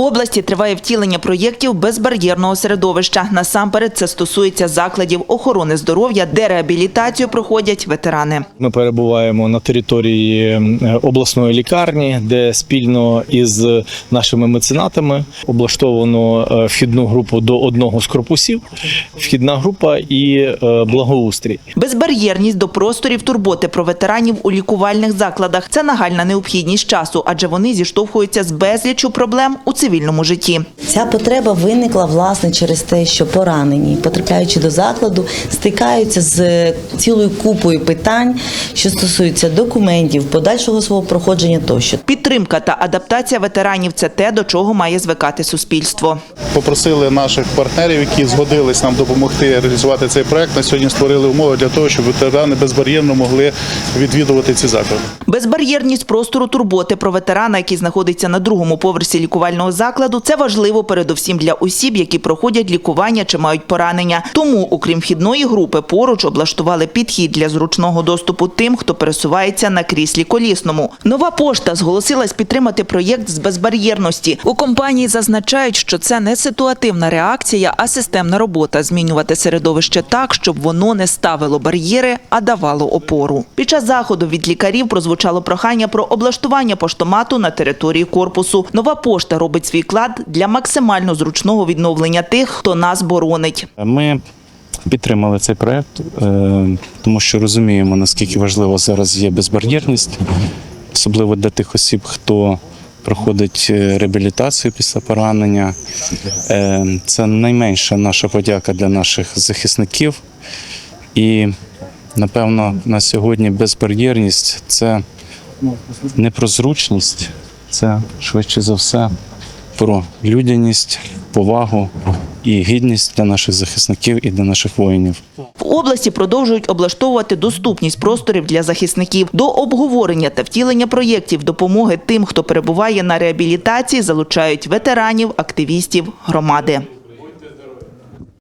області триває втілення проєктів безбар'єрного середовища. Насамперед це стосується закладів охорони здоров'я, де реабілітацію проходять ветерани. Ми перебуваємо на території обласної лікарні, де спільно із нашими меценатами облаштовано е, вхідну групу до одного з корпусів, вхідна група і е, благоустрій. Безбар'єрність до просторів турботи про ветеранів у лікувальних закладах це нагальна необхідність часу, адже вони зіштовхуються з безліччю проблем у цивільному житті. Ця потреба виникла власне через те, що поранені, потрапляючи до закладу, стикаються з цілою купою питань, що стосуються документів, подальшого свого проходження тощо. Підтримка та адаптація ветеранів це те, до чого має звикати суспільство. Попросили наших партнерів, які згодились нам допомогти реалізувати цей проект. На сьогодні створили умови для того, щоб ветерани безбар'єрно могли відвідувати ці заклади. Безбар'єрність простору турботи про ветерана, який знаходиться на другому поверсі лікувального закладу, це важливо передусім для осіб, які проходять лікування чи мають поранення. Тому, окрім вхідної групи, поруч облаштували підхід для зручного доступу тим, хто пересувається на кріслі колісному. Нова пошта зголосилась підтримати проєкт з безбар'єрності. У компанії зазначають, що це не ситуативна реакція, а системна робота змінювати середовище так, щоб воно не ставило бар'єри, а давало опору. Під час заходу від лікарів прозвучало прохання про облаштування поштомату на території корпусу. Нова пошта робить свій вклад для максимально зручного відновлення тих, хто нас боронить. Ми підтримали цей проект, е, тому що розуміємо, наскільки важливо зараз є безбар'єрність, особливо для тих осіб, хто проходить е, реабілітацію після поранення. Е, Це найменша наша подяка для наших захисників. І, напевно, на сьогодні безбар'єрність це не про зручність, це швидше за все про людяність, повагу і гідність для наших захисників і для наших воїнів. В області продовжують облаштовувати доступність просторів для захисників. До обговорення та втілення проєктів допомоги тим, хто перебуває на реабілітації, залучають ветеранів, активістів, громади.